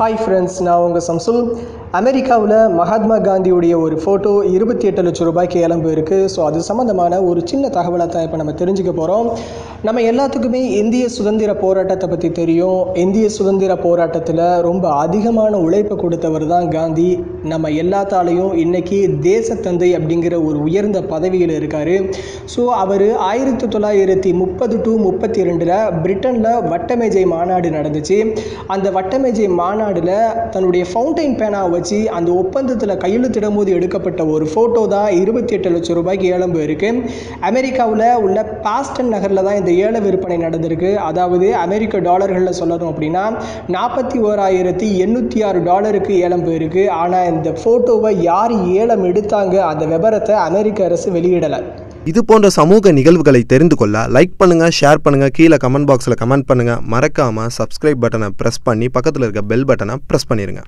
Hi friends நான் உங்கள் சம்சுல். அமெரிக்காவில் மகாத்மா காந்தியுடைய ஒரு ஃபோட்டோ இருபத்தி எட்டு லட்சம் ரூபாய்க்கு இளம்பு இருக்குது ஸோ அது சம்மந்தமான ஒரு சின்ன தகவலை தான் இப்போ நம்ம தெரிஞ்சுக்க போகிறோம் நம்ம எல்லாத்துக்குமே இந்திய சுதந்திர போராட்டத்தை பற்றி தெரியும். இந்திய சுதந்திர போராட்டத்தில் ரொம்ப அதிகமான உழைப்பு கொடுத்தவர் தான் காந்தி. நம்ம எல்லாத்தாலையும் இன்னைக்கு தேசத்தந்தை அப்படிங்கிற ஒரு உயர்ந்த பதவியில் இருக்கார். ஸோ அவர் ஆயிரத்தி தொள்ளாயிரத்தி முப்பது டு முப்பத்தி ரெண்டில் பிரிட்டனில் வட்டமேஜை மாநாடு நடந்துச்சு. அந்த வட்டமேஜை மாநாடு தமிழ்நாடில் தன்னுடைய ஃபவுண்டைன் பேனா வச்சு அந்த ஒப்பந்தத்தில் கையெழுத்திடும் போது எடுக்கப்பட்ட ஒரு ஃபோட்டோ தான் இருபத்தி எட்டு லட்சம் ரூபாய்க்கு ஏலம் போயிருக்கு. அமெரிக்காவில் உள்ள பாஸ்டன் நகரில் தான் இந்த ஏல விற்பனை நடந்திருக்கு. அதாவது அமெரிக்க டாலர்களில் சொல்லணும் அப்படின்னா நாற்பத்தி ஓராயிரத்தி எண்ணூற்றி ஆறு டாலருக்கு ஏலம் போயிருக்கு. ஆனால் இந்த ஃபோட்டோவை யார் ஏலம் எடுத்தாங்க அந்த விவரத்தை அமெரிக்க அரசு வெளியிடலை. இது போன்ற சமூக நிகழ்வுகளை தெரிந்து கொள்ள லைக் பண்ணுங்க ஷேர் பண்ணுங்க கீழே கமெண்ட் பாக்ஸில் கமெண்ட் பண்ணுங்க. மறக்காம சப்ஸ்கிரைப் பட்டனை ப்ரெஸ் பண்ணி பக்கத்தில் இருக்க பெல் பட்டனை ப்ரெஸ் பண்ணிடுங்க